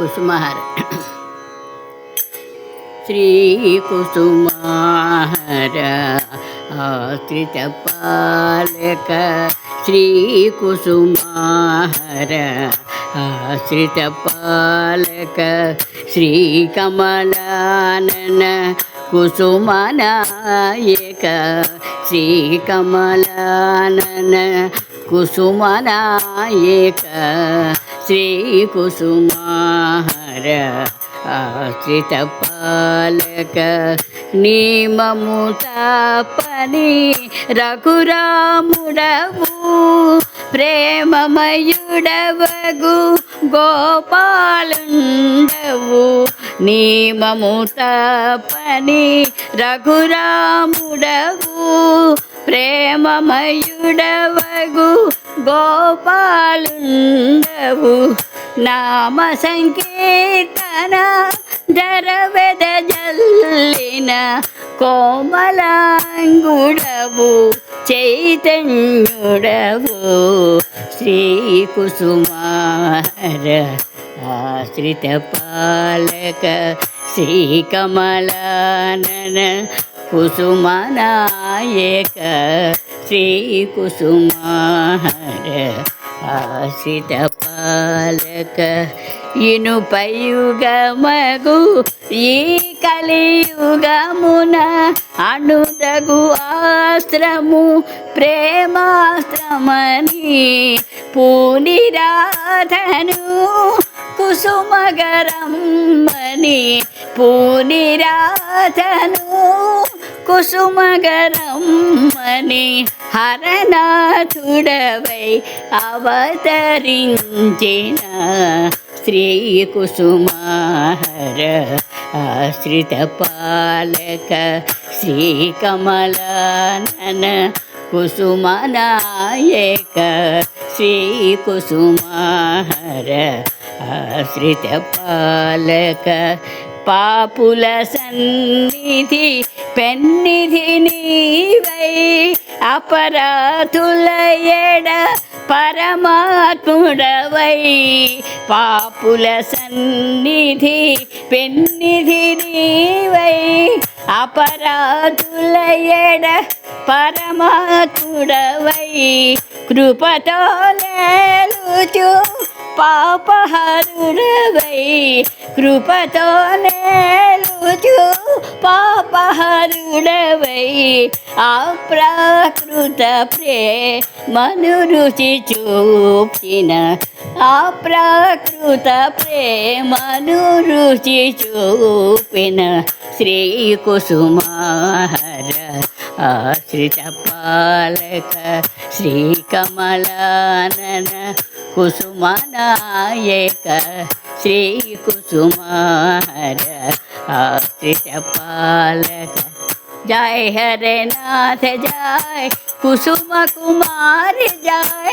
కుసుమహర. శ్రీ కుసుమహర ఆశ్రిత పాలక. శ్రీ కుసుమహర ఆశ్రిత పాలక. శ్రీ కమలానన కుసుమనాయక. శ్రీ కమలానన కుసుమనాయక. శ్రీకుసుమాహర ఆశ్రిత పాలక నిమము తపని రఘురాముడవు ప్రేమమయుడవగు గోపాలుండవు. నియమము తపని రఘురాముడవు ప్రేమమయుడవగు గోపాలుండవు. నామ సంకీర్తన జరవెద జల్లిన కోమలాంగుడవు చైతన్యుడవు. శ్రీ కుసుమార పాలక శ్రీకమలానన కుసుమనాయక శ్రీకుసుమార ఆశ్రిత పాలక. ఇనుపయుగమగు ఈ కలియుగమున అణుదగు ఆశ్రము ప్రేమాశ్రమని పూనిరాధను. కుసుమగరమ్మని పూనిరాధను కుసుమగరమ్మని హరనాథుడవై అవతరించిన శ్రీ కుసుమహర ఆశ్రిత పాలక శ్రీ శ్రీకమలానన కుసుమనాయక శ్రీ కుసుమహర ఆశ్రిత పాలక పాపుల సన్నిధి పెన్నిధి నీవై అపరాధుల ఎడ పరమాత్ముడవై. పాపుల సన్నిధి పెన్నిధి నీవై అపరాధుల ఎడ పరమాత్ముడవై. కృపతో నేలుచు పాపహరుడవై కృపతో నేలుచు పాపహరుడవై అప్రాకృత ప్రేమను రుచి చూపిన అప్రాకృత ప్రేమను రుచి చూపిన శ్రీ కుసుమార ఆశ్రిత పాలక శ్రీకమలానన कुसुमनायक श्रीकुसुमार आश्रितपालक जय हरे नाथ जय कुसुम कुमार जय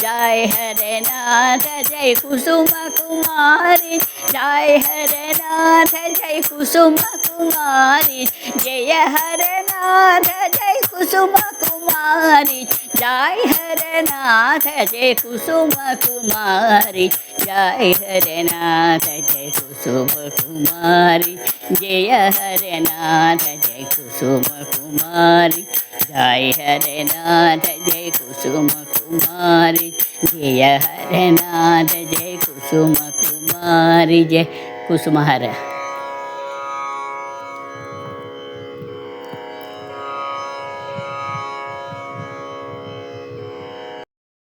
जय हर नाथ जय कुसुम कुमारी जय हर नाथ जय कुसुम कुमारी जय हर नाथ जय कुसुम कुमारी जय हर नाथ जय कुसुम कुमारी जय हर नाथ जय कुसुम कुमारी जय हर नाथ जय कुसुम कुमारी जय हर नाथ जय कुसुम कुमारी जय हर नाथ जय कुसुम कुमारी जय कुसुम कुसुमहर